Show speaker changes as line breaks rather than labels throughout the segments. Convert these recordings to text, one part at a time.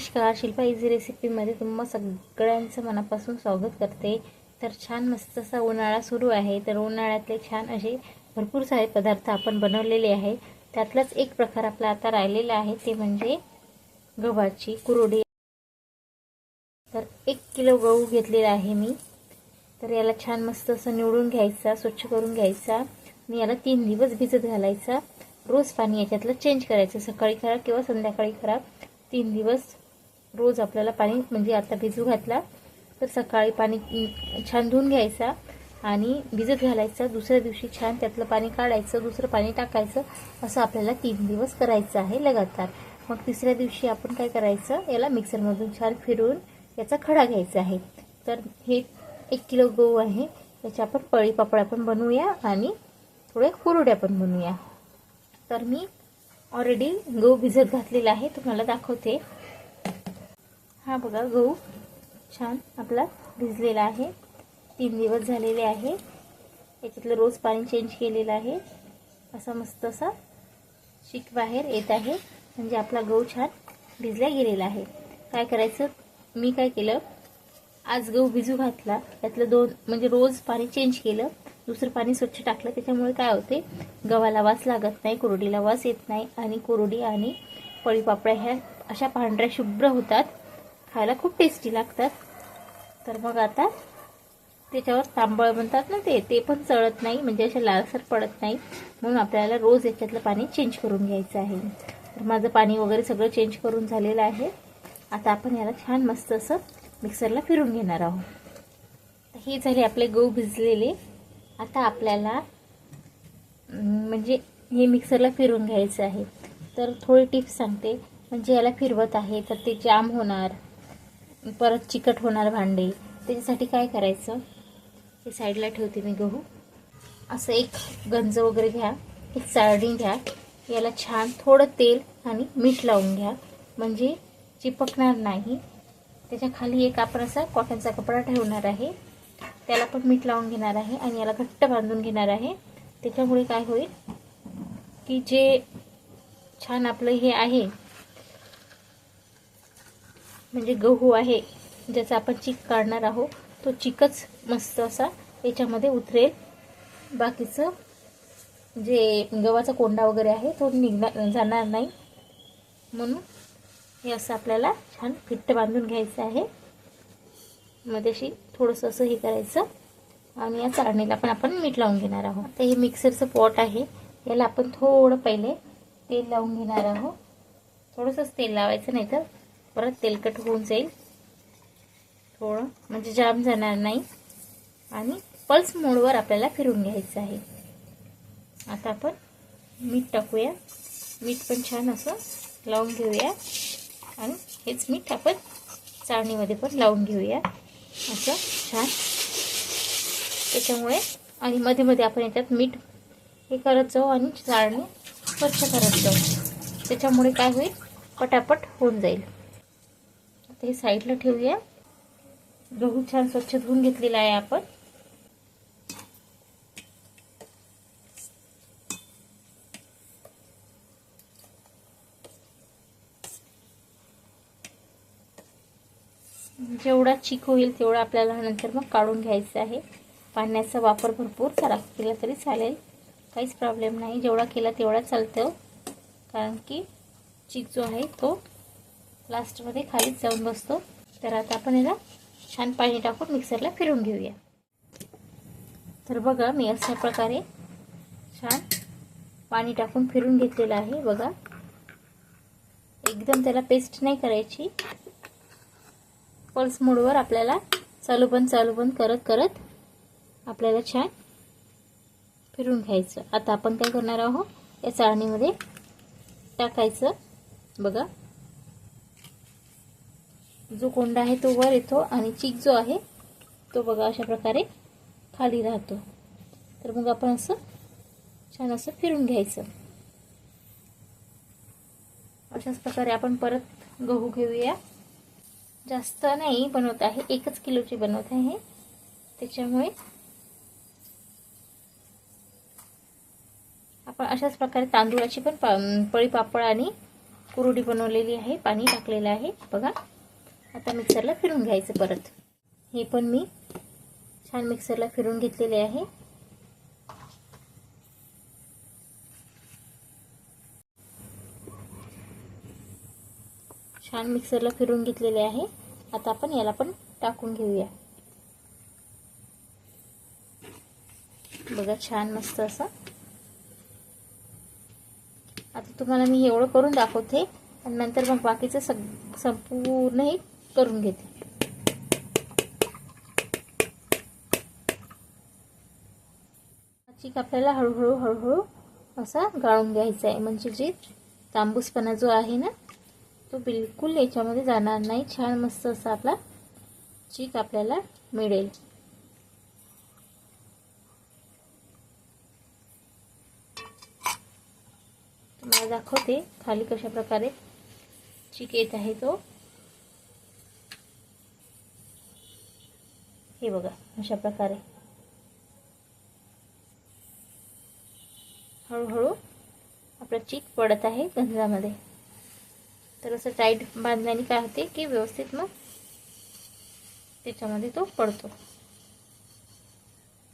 नमस्कार शिल्पा इझी रेसिपीमध्ये तुम्हा सगळ्यांचं मनापासून स्वागत करते. तर छान मस्त असा उन्हाळा सुरू आहे. तर उन्हाळ्यातले छान असे भरपूर सारे पदार्थ आपण बनवलेले आहे त्यातलाच एक प्रकार आपला आता राहिलेला आहे ते म्हणजे गव्हाची कुरोडी. तर एक किलो गहू घेतलेला आहे मी. तर याला छान मस्त असं निवडून घ्यायचा स्वच्छ करून घ्यायचा. मी याला तीन दिवस भिजत घालायचा. रोज पाणी याच्यातलं चेंज करायचं. सकाळी करा किंवा संध्याकाळी करा. तीन दिवस रोज आपल्याला पाणी म्हणजे आता भिजू घातला तर सकाळी पाणी छान धुवून घ्यायचा आणि भिजत घालायचा. दुसऱ्या दिवशी छान त्यातलं पाणी काढायचं दुसरं पाणी टाकायचं असं आपल्याला तीन दिवस करायचं आहे लगातार. मग तिसऱ्या दिवशी आपण काय करायचं याला मिक्सरमधून छान फिरून याचा खडा घ्यायचा आहे. तर हे एक किलो गहू आहे याच्या आपण पळी पापड्या पण बनवूया आणि थोड्या कुरड्या पण बनवूया. तर मी ऑलरेडी गहू भिजत घातलेला आहे तुम्हाला दाखवते. हा बघा गहू छान आपला भिजलेला आहे. तीन दिवस झालेले आहे. याच्यातलं रोज पाणी चेंज केलेलं आहे. असा मस्त असा शीक बाहेर येत आहे. म्हणजे आपला गहू छान भिजला गेलेला आहे. काय करायचं? मी काय केलं? आज गहू भिजू घातला. त्यातलं दोन म्हणजे रोज पाणी चेंज केलं. दुसरं पाणी स्वच्छ टाकलं. त्याच्यामुळे काय होते? गव्हाला वास लागत नाही कोरडीला वास येत नाही. आणि कोरडी आणि पळीपापड्या ह्या अशा पांढऱ्या शुभ्र होतात. खायला खूप टेस्टी लागतात. तर मग आता त्याच्यावर तांबळ म्हणतात ना ते ते पण चळत नाही म्हणजे असे लालसर पडत नाही. म्हणून आपल्याला रोज याच्यातलं पाणी चेंज करून घ्यायचं आहे. तर माझं पाणी वगैरे सगळं चेंज करून झालेलं आहे. आता आपण याला छान मस्त असं मिक्सरला फिरून घेणार आहोत. हे झाले आपले गहू भिजलेले. आता आपल्याला म्हणजे हे मिक्सरला फिरून घ्यायचं आहे. तर थोडी टिप्स सांगते. म्हणजे याला फिरवत आहे तर ते जाम होणार. परत चिकट होणार भांडे. त्याच्यासाठी काय करायचं? हे साईडला ठेवते मी गहू. असं एक गंज वगैरे घ्या एक चाळणी घ्या. याला छान थोडं तेल आणि मीठ लावून घ्या. म्हणजे चिपकणार नाही. त्याच्याखाली एक आपण असा कॉटनचा कपडा ठेवणार आहे. त्याला पण मीठ लावून घेणार आहे आणि याला घट्ट बांधून घेणार आहे. त्याच्यामुळे काय होईल की जे छान आपलं हे आहे म्हणजे गहू आहे ज्याचा आपण चिक काढणार आहोत तो चिकच मस्त असा याच्यामध्ये उतरेल. बाकीचं जे गव्हाचा कोंडा वगैरे आहे तो निघणार जाणार नाही. म्हणून हे असं आपल्याला छान फिट्ट बांधून घ्यायचं आहे. मध्येशी थोडंसं असं हे करायचं. आणि या चाळणीला पण आपण मीठ लावून घेणार आहोत. आता हे मिक्सरचं पॉट आहे याला आपण थोडं पहिले तेल लावून घेणार आहोत. थोडंसंच तेल लावायचं नाही तर परत तेलकट होऊन जाईल. थोडं म्हणजे जाम जाणार नाही. आणि पल्स मोडवर आपल्याला फिरून घ्यायचं आहे. आता आपण मीठ टाकूया. मीठ पण छान असं लावून घेऊया. आणि हेच मीठ आपण चाळणीमध्ये पण लावून घेऊया. असं छान. त्याच्यामुळे आणि मध्ये मध्ये आपण याच्यात मीठ. हे करत जाऊ आणि चाळणी स्वच्छ करत जाऊ. त्याच्यामुळे काय होईल? पटापट होऊन जाईल. ते हे साईडला ठेवूया. गहू छान स्वच्छ धुवून घेतलेला आहे आपण. जेवढा चिक होईल तेवढा आपल्याला नंतर मग काढून घ्यायचं आहे. पाण्याचा वापर भरपूर सारा केला तरी चालेल. काहीच प्रॉब्लेम नाही. जेवढा केला तेवढा चालतं. कारण की चिक जो आहे तो लास्टमध्ये खालीच जाऊन बसतो. तर आता आपण याला छान पाणी टाकून मिक्सरला फिरून घेऊया. तर बघा मी अशा प्रकारे छान पाणी टाकून फिरून घेतलेलं आहे. बघा एकदम त्याला पेस्ट नाही करायची. पल्स मोडवर आपल्याला चालू बंद चालू बंद करत करत आपल्याला छान फिरून घ्यायचं. आता आपण काय करणार आहोत? या चाळणीमध्ये टाकायचं. बघा जो कोंडा आहे तो वर येतो आणि चीक जो आहे तो बघा अशा प्रकारे खाली राहतो. तर मग आपण असं छान असं फिरून घ्यायचं. अशाच प्रकारे आपण परत गहू घेऊया. जास्त नाही बनवत आहे एकच किलोची बनवत आहे. त्याच्यामुळे आपण अशाच प्रकारे तांदूळाची पण पा पळी पापड आणि कुरडी बनवलेली आहे पाणी टाकलेलं आहे. बघा. आता मिक्सरला फिरून घ्यायचं परत. हे पण मी छान मिक्सरला फिरून घेतलेले आहे. छान मिक्सरला फिरून घेतलेले आहे. आता आपण याला पण टाकून घेऊया. बघा छान मस्त असं. आता तुम्हाला मी एवढं करून दाखवते. आणि नंतर मग बाकीचं सग संपूर्ण हे करून घेते. चीक आपल्याला हळूहळू हळूहळू असा गाळून घ्यायचा आहे. म्हणजे जे तांबूसपणा जो आहे ना तो बिलकुल याच्यामध्ये जाणार नाही. छान मस्त असा आपला चीक आपल्याला मिळेल. तुम्हाला दाखवते खाली कशा प्रकारे चीक येत आहे तो. हे बघा अशा प्रकारे. हळूहळू आपलं चीक पडत आहे गंजामध्ये. तर असं टाईट बांधल्याने काय होते की व्यवस्थित मग त्याच्यामध्ये तो पडतो.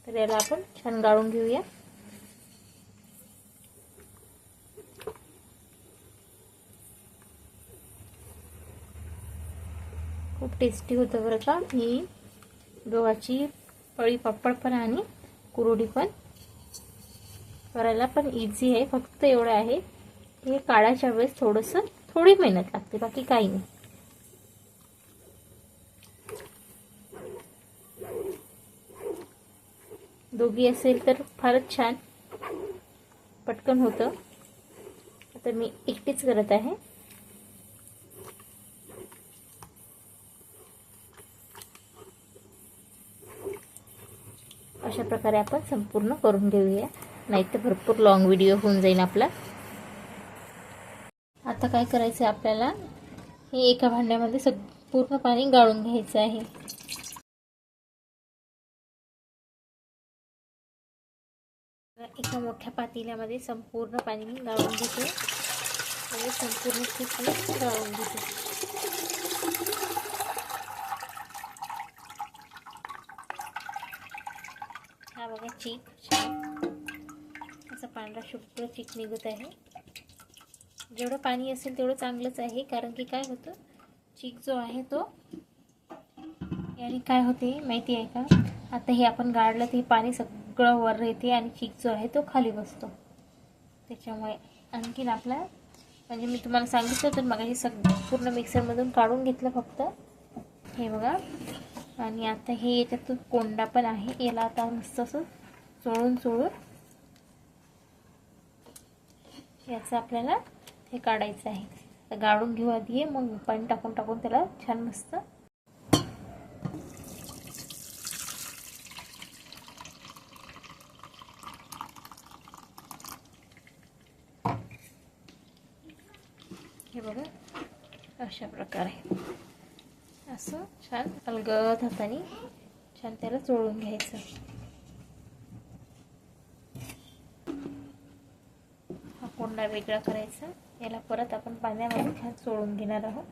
तर याला आपण छान गाळून घेऊया. खूप टेस्टी होतं बरं का. मी गव्हाची पळी पापड पण आणि कुरुडी पण. करायला पण इझी आहे. फक्त एवढं आहे हे काढायच्या वेळेस थोडंसं थोडी मेहनत लागते बाकी काही नाही. दोघी असेल तर फारच छान. पटकन होतं. आता मी एकटीच करत आहे. अशा प्रकारे आपण संपूर्ण करून घेऊया. नाहीतर भरपूर लॉंग व्हिडिओ होऊन जाईल आपला. आता काय करायचं आहे आपल्याला? हे एका भांड्यामध्ये सग पूर्ण पाणी गाळून घ्यायचं आहे. एका मोठ्या पातेल्यामध्ये संपूर्ण पाणी मी गाळून घेते. संपूर्ण पीठ मी गाळून घेते हा बघा चीक असा पांढरा शुभ्र चीक निघत आहे. जेवढं पाणी असेल तेवढं चांगलंच आहे कारण की काय होतं चीक जो आहे तो याने काय होते माहिती आहे का? आता हे आपण गाळलं ते पाणी सगळं वर येते आणि चीक जो आहे तो खाली बसतो. त्याच्यामुळे आणखीन आपला म्हणजे मी तुम्हाला सांगितलं तर मग हे सग पूर्ण मिक्सरमधून काढून घेतलं फक्त. हे बघा. आणि आता हे याच्यात कोंडा पण आहे. याला आता मस्त असं चोळून चोळून याचं आपल्याला हे काढायचं आहे. तर गाळून घेऊ आधी मग पाणी टाकून टाकून त्याला छान मस्त. हे बघा अशा प्रकारे. असं छान अलगद हाताने छान त्याला चोळून घ्यायचं. आमला वेगळा करायचा. याला परत आपण पाण्यामध्ये छान सोडून घेणार आहोत.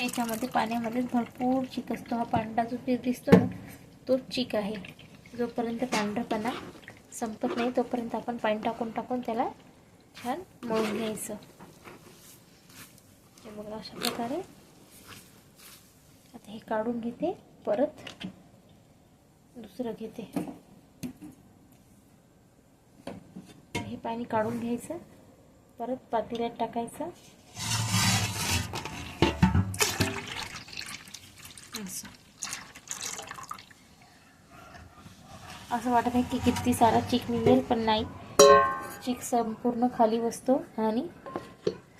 याच्यामध्ये पाण्यामध्ये भरपूर चीक असतो. हा पांढरा जो पीठ दिसतो ना तो चीक आहे. जोपर्यंत पांढरपणा संपत नाही तोपर्यंत आपण पाणी टाकून टाकून त्याला छान मळून घ्यायचं. हे बघा अशा प्रकारे. आता हे काढून घेते परत. दुसरं घेते. हे पाणी काढून घ्यायचं. परत पातेल्यात टाकायचं. असं. असं वाटत आहे की किती सारा चिक निघेल पण नाही. चिक संपूर्ण खाली बसतो आणि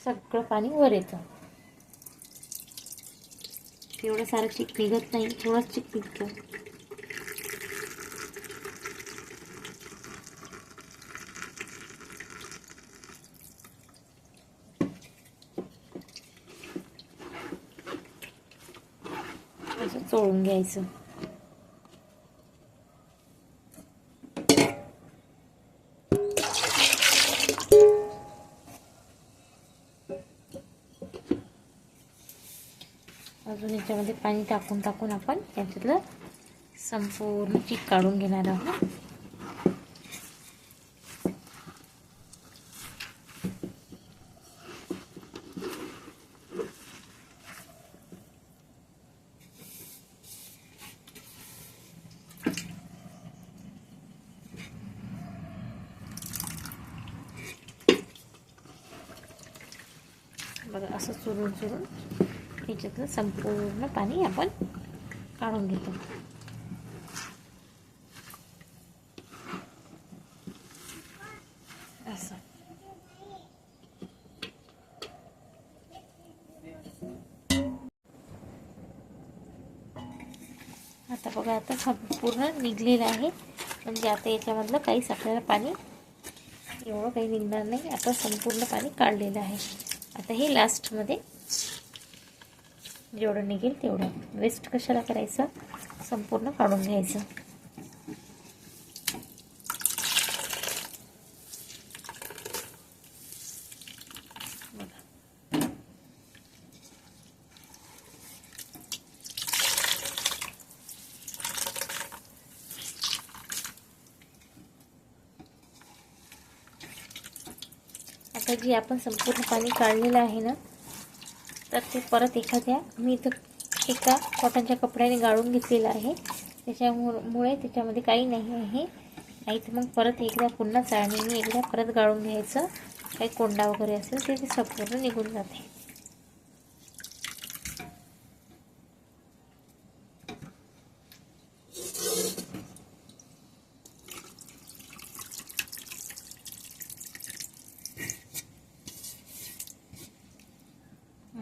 सगळं पाणी वर येतं. एवढं सारं चिक निघत नाही. थोडंच चिक निघतं. असं चोळून घ्यायचं अजून याच्यामध्ये पाणी टाकून टाकून आपण त्याच्यातलं संपूर्ण पीक काढून घेणार आहोत बघा असं चुरून चुरून याच्यातलं संपूर्ण पाणी आपण काढून घेतो. असं. आता बघा आता संपूर्ण निघलेलं आहे. म्हणजे आता याच्यामधलं काहीच आपल्याला पाणी एवढं काही निघणार नाही. आता संपूर्ण पाणी काढलेलं आहे. आता हे लास्टमध्ये जेवढं निघेल तेवढं वेस्ट कशाला करायचं? संपूर्ण काढून घ्यायचं. आता जी आपण संपूर्ण पाणी काढलेलं आहे ना तर ते परत एखाद्या मी इथं एका कॉटनच्या कपड्याने गाळून घेतलेलं आहे. त्याच्यामुळे त्याच्यामध्ये काही नाही आहे. नाही तर मग परत एकदा पुन्हा चाळणीने एकदा परत गाळून घ्यायचं. काही कोंडा वगैरे असेल ते संपूर्ण निघून जाते.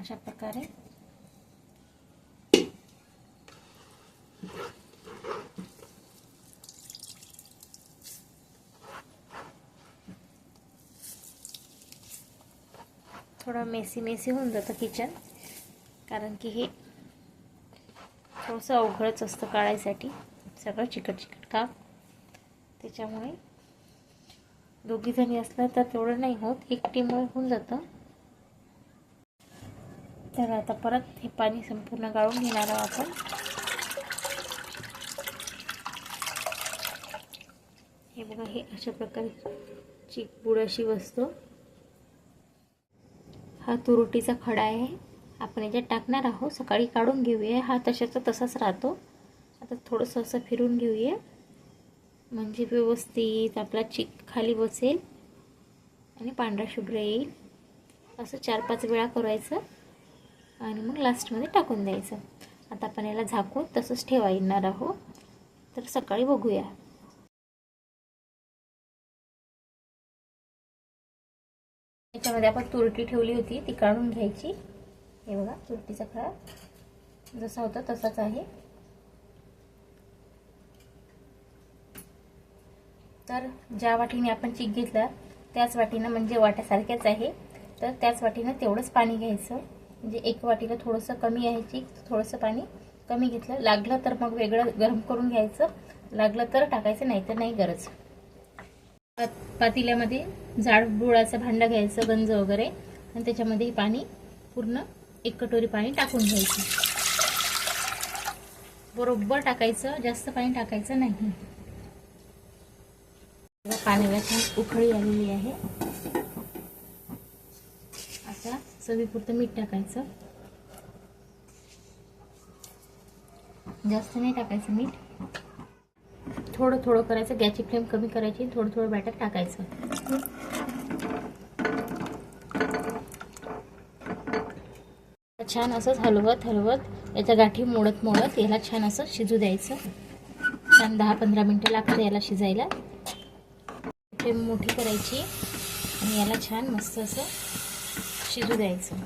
अशा प्रकारे. थोडं मेसी मेसी होऊन जातं किचन कारण की हे थोडंसं अवघडच असतं काढायसाठी. सगळं चिकट चिकट काम. त्याच्यामुळे दोघीजणी असलं तर तेवढं नाही होत. एकटीमुळे होऊन जातं. तर आता परत हे पाणी संपूर्ण गाळून घेणार आहोत आपण. हे बघा हे अशा प्रकारची गुड अशी वस्तू. हा तुरुटीचा खडा आहे. आपण याच्यात टाकणार आहोत. सकाळी काढून घेऊया. हा तशाचा तसाच राहतो. आता थोडंसं असं फिरून घेऊया. म्हणजे व्यवस्थित आपला चिक खाली बसेल आणि पांढरा शुभ्र येईल. असं चार पाच वेळा करायचं. आणि मग लास्टमध्ये टाकून द्यायचं. आता आपण याला झाकून तसंच ठेवा येणार आहोत. तर सकाळी बघूया. याच्यामध्ये आपण तुरटी ठेवली होती ती काढून घ्यायची. हे बघा तुरटीचा खळा जसा होता तसाच आहे. तर ज्या वाटीने आपण चीक घेतला त्याच वाटीनं म्हणजे वाट्यासारख्याच आहे. तर त्याच वाटीनं तेवढंच पाणी घ्यायचं. म्हणजे एक वाटीला थोडंसं कमी आहे चीक थोडंसं पाणी कमी घेतलं. लागलं तर मग वेगळं गरम करून घ्यायचं. लागलं तर टाकायचं नाही तर नाही गरज. पातिल्यामध्ये जाड बुळाचं भांडं घ्यायचं गंज वगैरे. आणि त्याच्यामध्ये पाणी पूर्ण एक कटोरी पाणी टाकून घ्यायचं. बरोबर टाकायचं जास्त पाणी टाकायचं नाही. पाण्याला छान उखळी आलेली आहे. चवीपुरतं मीठ टाकायचं. जास्त नाही टाकायचं मीठ. थोडं थोडं करायचं गॅसची फ्लेम कमी करायची थोडं थोडं बॅटर टाकायचं. छान असंच हलवत हलवत याच्या गाठी मोडत मोडत याला छान असं शिजू द्यायचं. छान दहा पंधरा मिनटं लागतं याला शिजायला. फ्लेम मोठी करायची आणि याला छान मस्त असं शिजू द्यायचं.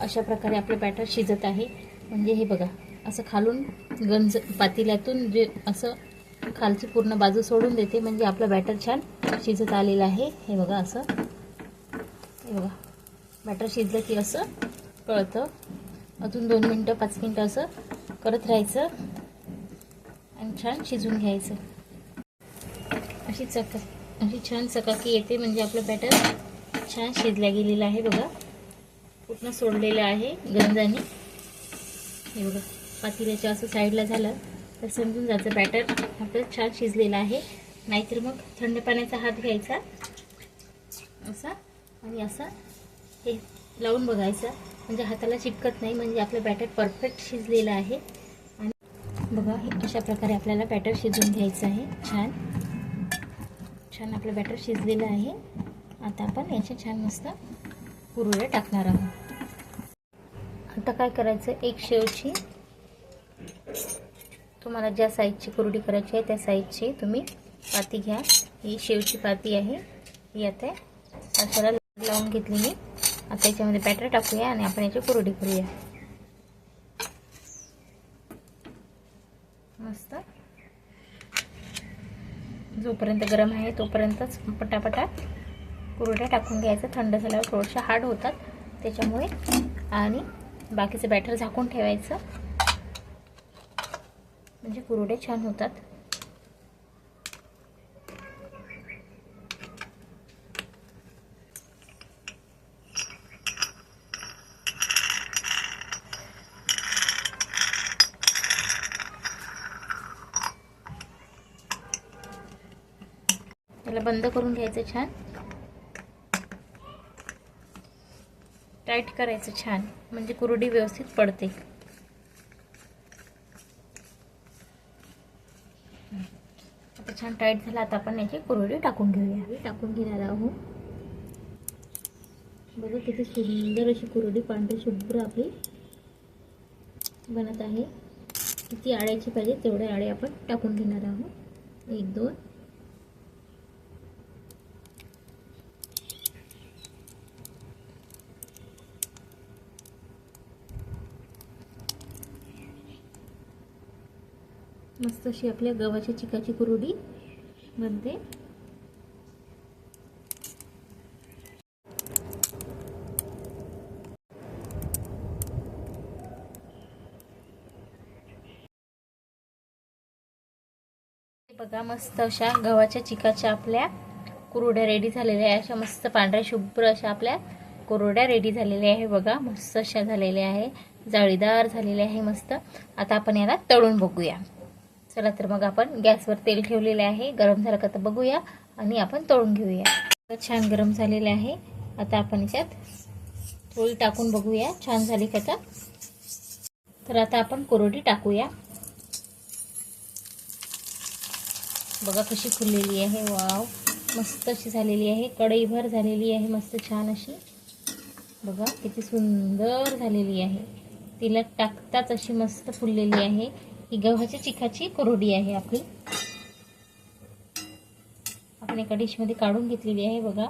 अशा प्रकारे आपलं बॅटर शिजत आहे. म्हणजे हे बघा असं खालून गंज पातेल्यातून जे असं खालची पूर्ण बाजू सोडून देते म्हणजे आपलं बॅटर छान शिजत आलेलं आहे. हे बघा असं. हे बघा बॅटर शिजलं की असं कळतं. अजून दोन मिनटं पाच मिनटं असं करत राहायचं आणि छान शिजून घ्यायचं. अशी चका अशी छान चकाकी येते म्हणजे आपलं बॅटर छान शिजल्या गेलेलं आहे बघा. पूर्ण सोडलेलं आहे गंजाने. हे बघा पातेल्याच्या असं साईडला झालं तर समजून जायचं बॅटर आपलं छान शिजलेलं आहे. नाहीतर मग थंड पाण्याचा हात घ्यायचा. असा आणि असा हे लावून बघायचा. म्हणजे हाताला चिपकत नाही म्हणजे आपलं बॅटर परफेक्ट शिजलेलं आहे. आणि बघा हे अशा प्रकारे आपल्याला बॅटर शिजून घ्यायचं आहे. छान. छान आपलं बॅटर शिजलेलं आहे. आता आपण याचे छान मस्त कुरड्या टाकणार आहोत. आता काय करायचं? एक शेवची तुम्हाला ज्या साईजची कुरडी करायची आहे त्या साईजची तुम्ही पाती घ्या. ही शेवची पाती आहे. ही आता अशाला लावून घेतली मी. आता याच्यामध्ये बॅटर टाकूया आणि आपण याची कुरडी करूया. मस्त. जोपर्यंत गरम आहे तोपर्यंतच पटापटा कुरड्या टाकून घ्यायचं. थंड झाल्यावर थोडंसं हार्ड होतात. त्याच्यामुळे आणि बाकीचं बॅटर झाकून ठेवायचं. म्हणजे कुरड्या छान होतात. त्याला बंद करून घ्यायचं छान. टाईट करायचं छान म्हणजे कुरडी व्यवस्थित पडते. आता छान टाईट झाला आता आपण याची कुरडी टाकून घेऊया. टाकून घेणार आहोत. बघा किती सुंदर अशी कुरडी पांढरी शुभ्र आपली बनत आहे. किती आळ्याची पाहिजे तेवढे आळे आपण टाकून घेणार आहोत. एक दोन. मस्त अशी आपल्या गव्हाच्या चिकाची कुरडी बनते. बघा मस्त अशा गव्हाच्या चिकाच्या आपल्या कुरड्या रेडी झालेल्या आहे. अशा मस्त पांढऱ्या शुभ्र अशा आपल्या कुरड्या रेडी झालेल्या आहे. बघा मस्त अशा झालेल्या आहे. जाळीदार झालेल्या आहे मस्त. आता आपण याला तळून बघूया. चला तर मग आपण गॅसवर तेल ठेवलेले आहे. गरम झालं का तर बघूया आणि आपण तळून घेऊया. छान गरम झालेले आहे. आता आपण याच्यात पोळी टाकून बघूया. छान झाली का तर? तर आता आपण कोरडी टाकूया. बघा कशी फुललेली आहे. वाव. मस्त अशी झालेली आहे. कढईभर झालेली आहे. मस्त छान अशी. बघा किती सुंदर झालेली आहे. तिला टाकताच अशी मस्त फुललेली आहे. ही गव्हाच्या चिकाची कुरडी आहे आपली. आपण एका डिशमध्ये काढून घेतलेली आहे. बघा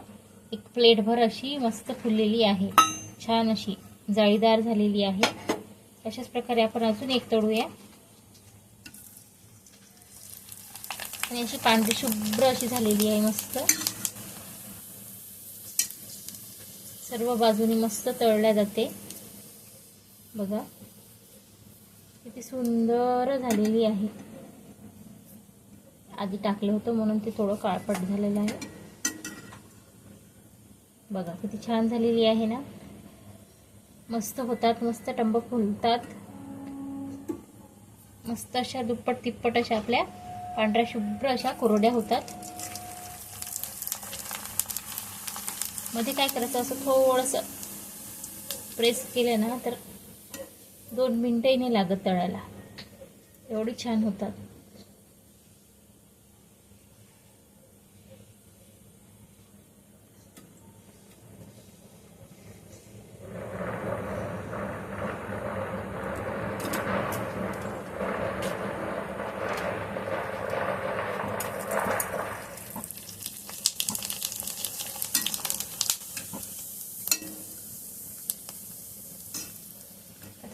एक प्लेटभर अशी मस्त फुललेली आहे. छान अशी जाळीदार झालेली आहे. अशाच प्रकारे आपण अजून एक तळूया. आणि अशी पांढरी शुभ्र अशी झालेली आहे मस्त. सर्व बाजूनी मस्त तळल्या जाते. बघा. किती सुंदर झालेली आहे. आधी टाकलं होतं म्हणून ते थोडं काळपट झालेलं आहे. बघा किती छान झालेली आहे ना? मस्त होतात मस्त टंब फुलतात. मस्त अशा दुप्पट तिप्पट अशा आपल्या पांढऱ्या शुभ्र अशा कोरड्या होतात. मध्ये काय करायचं? असं थोडंसं प्रेस केलं ना तर दोन मिनटंही नाही लागत तळायला. एवढी छान होतात.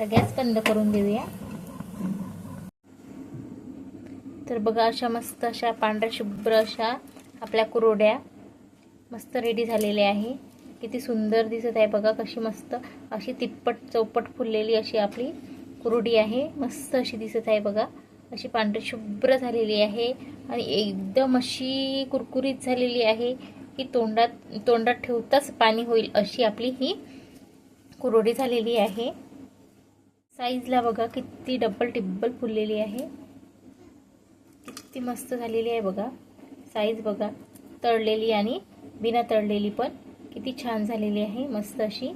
आता गॅस बंद करून देऊया. तर बघा अशा मस्त अशा पांढऱ्या शुभ्र अशा आपल्या कुरोड्या मस्त रेडी झालेल्या आहे. किती सुंदर दिसत आहे बघा कशी मस्त अशी तिप्पट चौपट फुललेली अशी आपली कुरडी आहे. मस्त अशी दिसत आहे बघा. अशी पांढरी शुभ्र झालेली आहे आणि एकदम अशी कुरकुरीत झालेली आहे की तोंडात तोंडात ठेवताच पाणी होईल अशी आपली ही कुरोडी झालेली आहे. साईजला बघा किती डब्बल टिब्बल फुललेली आहे. किती मस्त झालेली आहे बघा. साईज बघा तळलेली आणि बिना तळलेली पण किती छान झालेली आहे. मस्त अशी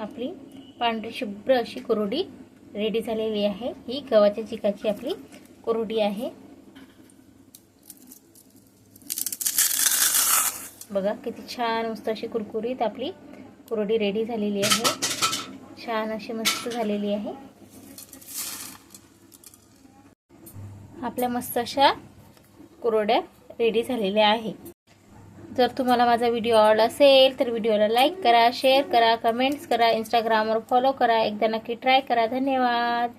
आपली पांढरी शुभ्र अशी कोरडी रेडी झालेली आहे. ही गव्हाच्या चिकाची आपली कोरडी आहे. बघा किती छान मस्त अशी कुरकुरीत आपली कोरडी रेडी झालेली आहे. छान अशी मस्त झालेली आहे. आपल्या मस्त अशा कुरोड्या रेडी झालेल्या आहे. जर तुम्हाला माझा व्हिडिओ आवडला असेल तर व्हिडिओला लाईक करा शेअर करा कमेंट्स करा इंस्टाग्रामवर फॉलो करा. एकदा नक्की ट्राय करा. धन्यवाद.